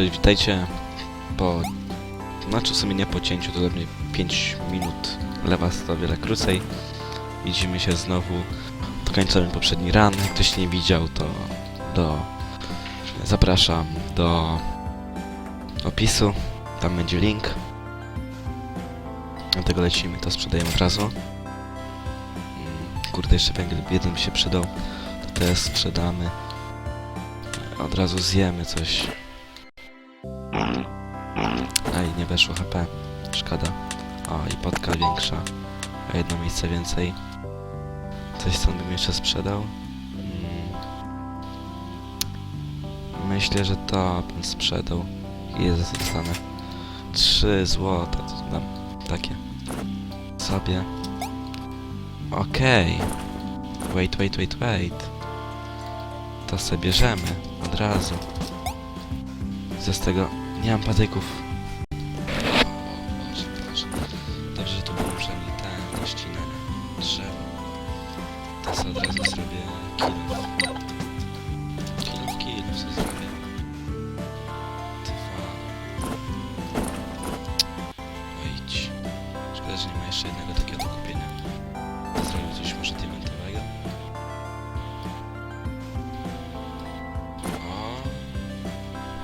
Cześć, witajcie po... Znaczy w sumie nie po cięciu, to mnie 5 minut lewa to o wiele krócej. Widzimy się znowu końcowym poprzedni ran. Jak ktoś nie widział, to do... Zapraszam do opisu. Tam będzie link. Do tego lecimy, to sprzedajemy od razu. Mm, Kurde, jeszcze węgiel jeden się przydał. To też sprzedamy. Od razu zjemy coś. Ej, nie weszło HP. Szkoda. O, i podka większa. O jedno miejsce więcej. Coś stąd bym jeszcze sprzedał. Mm. Myślę, że to bym sprzedał. Ile zostanę? 3 złota. To dam takie. Sobie. Okej. Wait, wait, wait, wait. To sobie bierzemy. Od razu. Co z tego? Nie mam patyków. Szkoda, że nie ma jeszcze jednego takiego do kupienia. Zrobił coś może diamentowego. O.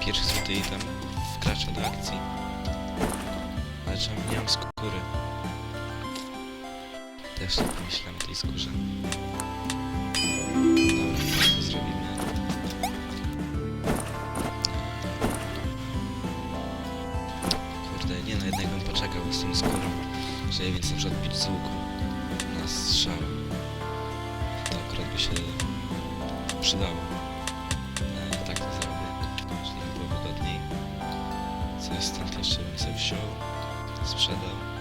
Pierwszy złoty item wkracza do akcji. Ale czemu nie mam skóry? Też tak pomyślałem o tej skórze. Dobra, to zrobimy. Kurde, nie no, jednak bym poczekał z tą skórą, żeby więc na przykład bić z łuku na strzał. To akurat by się przydało. E, tak to zrobię, żeby było wygodniej. Coś stąd jeszcze bym sobie wziął, sprzedał.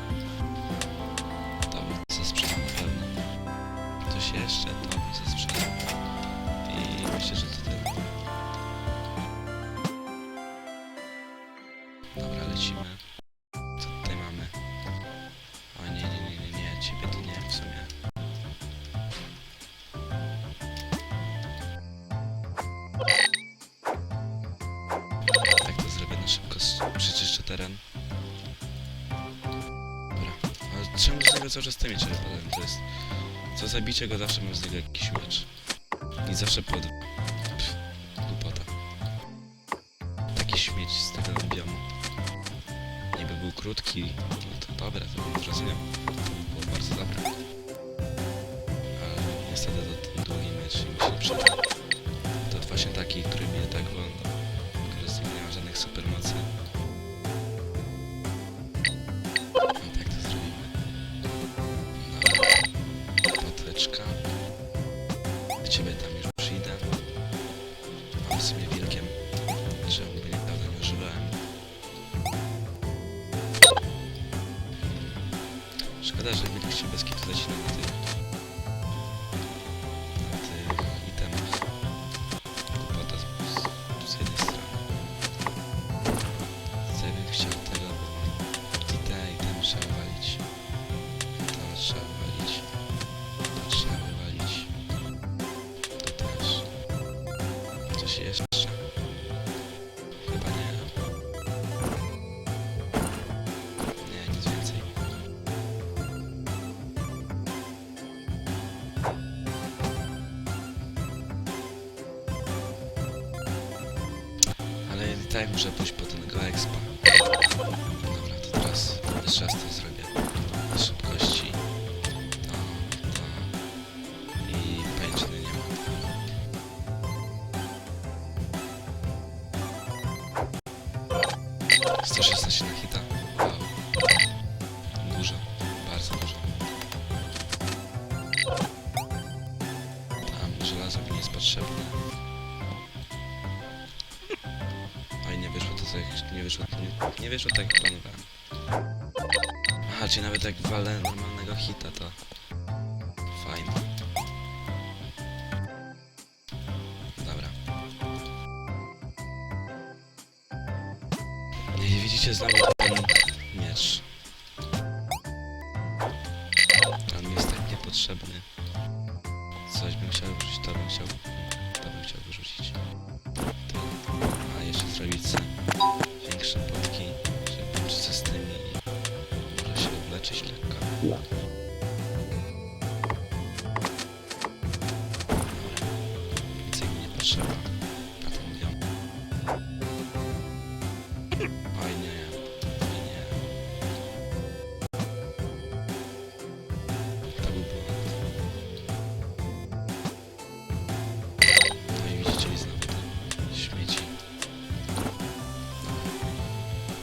Teren. Dobra, ale czemu z niego cały czas te miecze wypadają? To jest... Co zabicie go zawsze mam z niego jakiś miecz. I zawsze pod... Pff, głupota. Taki śmieć z tego biomu. Niby był krótki, no to dobra, to bym zrozumiał. To by było bardzo dobre. Ale niestety to ten długi miecz mi się przyda. To właśnie taki, który Szkoda, że wilk się bez kitu zacina Tak muszę pójść po tego expa. Dobra, to teraz jeszcze zrobię. Na szybkości. To, to. I pęczny nie ma. Sto szesnaście na hita. Dużo. Bardzo dużo. Tam żelazo mi jest potrzebne. Wyszło, nie, nie wyszło tak jak planowałem. Aha, czyli nawet jak walę normalnego hita to fajne. Dobra. I widzicie znowu ten miecz. potrzebny. Coś bym chciał wyrzucić, to bym chciał, to bym chciał wyrzucić. A jeszcze sobie większe potki, żeby się z tymi i może się leczyć lekko. Więcej mi nie potrzeba.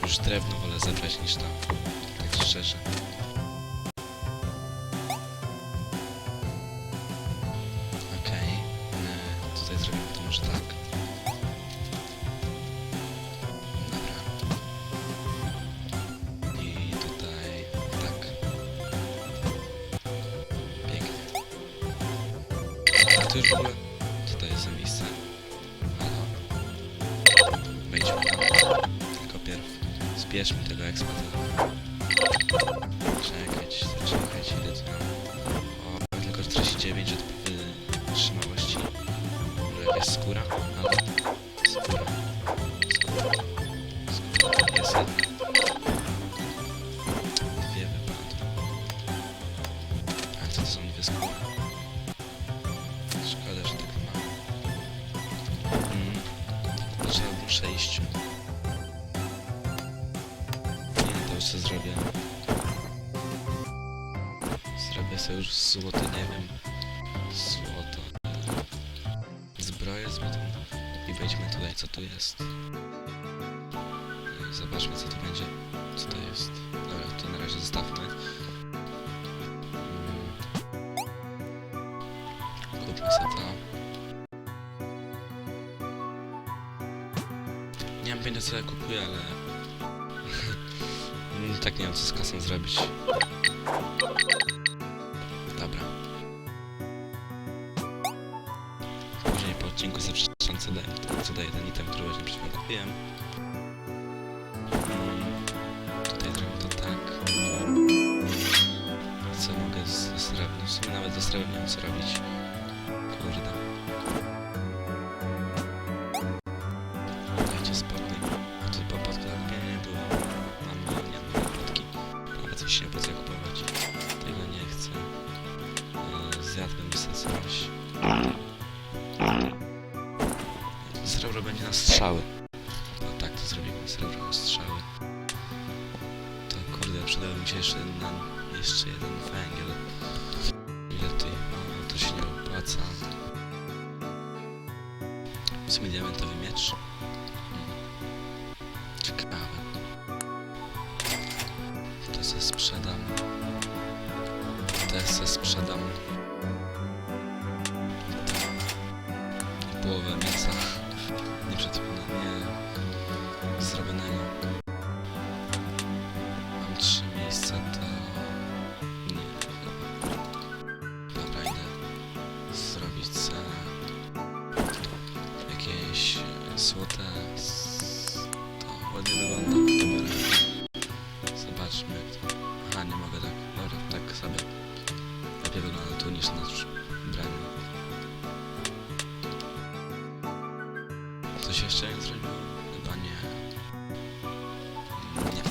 Już drewno wolę zebrać niż tam. Tak szczerze. Okej. e, Tutaj zrobimy to może tak. Dobra. I tutaj tak. Pięknie. A to już w ogóle... To jest za miejsce? Zbierzmy tego eksploatora. Czekać, zaczekać, ile to mam. O, tylko 49 od wytrzymałości. Może jakaś skóra? Ale... wejdźmy tutaj, co tu jest. I zobaczmy, co tu będzie. Co to jest. Dobra, to na razie zostawmy. Mm. Kupmy sobie to. Nie mam pojęcia co ja kupuję, ale... Mm, tak nie wiem co z kasą zrobić. Dobra. Później po odcinku co daje, co daje ten item, który właśnie przed chwilą kupiłem. Mm, Tutaj zrobię to tak. Co mogę ze srebrem? W sumie nawet ze srebrem nie wiem co robić. Przydałby się jeszcze jeden, jeszcze jeden węgiel. Ile tutaj? O, to się nie opłaca. W sumie diamentowy miecz. Ciekawe. To se sprzedam. Te se sprzedam. Połowę mięsa. Nie przetworzone, nie zrobionego. Zobaczmy jak. Aha, nie mogę tak. Dobra, tak sobie. Lepiej wygląda tu niż na braniu. Coś jeszcze nie zrobił? Chyba nie. Nie.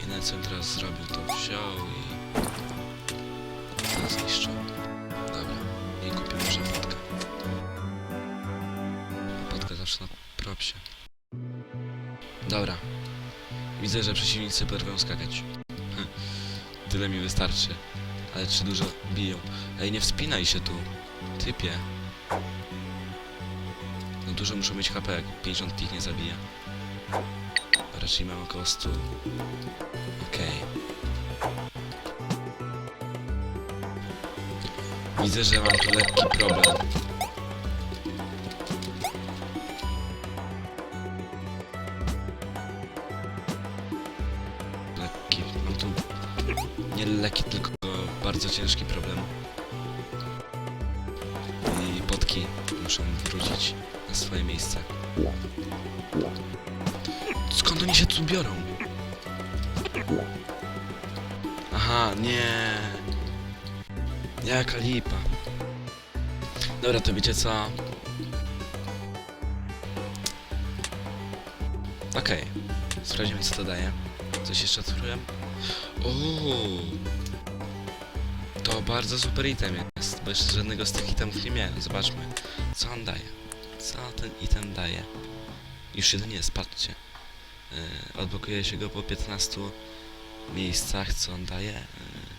Jedyne co teraz zrobił to wziął i... Zniszczył. Dobra. I kupił może podkę. Podkę zawsze na propsie. Dobra. Widzę, że przeciwnicy potrafią skakać. Tyle mi wystarczy. Ale czy dużo biją? Ej, nie wspinaj się tu. Typie. No dużo muszą mieć HP, jak 50 ich nie zabija. Raczej mam około 100. Okej. Widzę, że mam tu lekki problem. Ciężki problem. I potki muszą wrócić na swoje miejsce. Skąd oni się tu biorą? Aha, nie. Jaka lipa. Dobra, to wiecie co? Okej. Sprawdzimy co to daje. Coś jeszcze otworzyłem? Uuu. Bardzo super item jest, bo jeszcze żadnego z tych itemów nie miałem. Zobaczmy, co on daje. Co ten item daje? Już jeden jest, patrzcie. Yy, odblokuje się go po 15 miejscach, co on daje. Yy.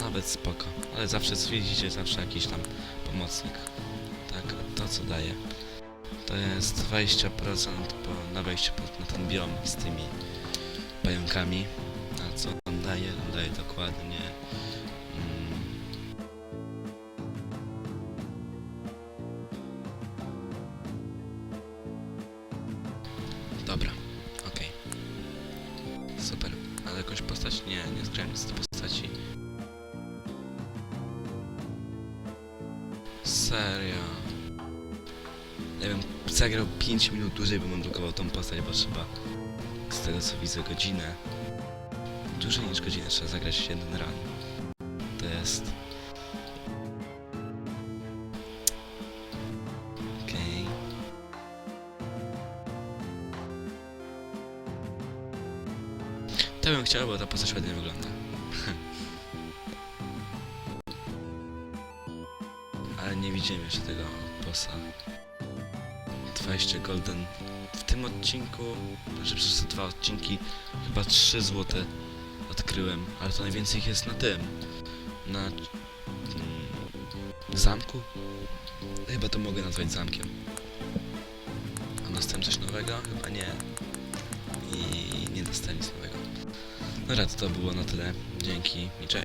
Nawet spoko. Ale zawsze widzicie, zawsze jakiś tam pomocnik. Tak, to co daje. To jest 20% po, na wejście pod, na ten biom z tymi pająkami. A co on daje? On daje dokładnie... Mm, dobra, okej. Super. Ale jakąś postać? Nie, nie zgrałem z tej postaci. Serio. Zagrał 5 minut dłużej, bym odblokował tą postać, bo trzeba z tego co widzę godzinę. Dłużej niż godzinę trzeba zagrać jeden run. To jest... Okej. To bym chciał, bo ta postać ładnie wygląda. Ale nie widzimy jeszcze tego bossa. 20 golden w tym odcinku, że przez te dwa odcinki chyba 3 złote odkryłem, ale to najwięcej ich jest na tym, na mm, zamku. Chyba to mogę nazwać zamkiem. A dostałem coś nowego? Chyba nie. I nie dostałem nic nowego. Dobra, to, to było na tyle. Dzięki i cześć.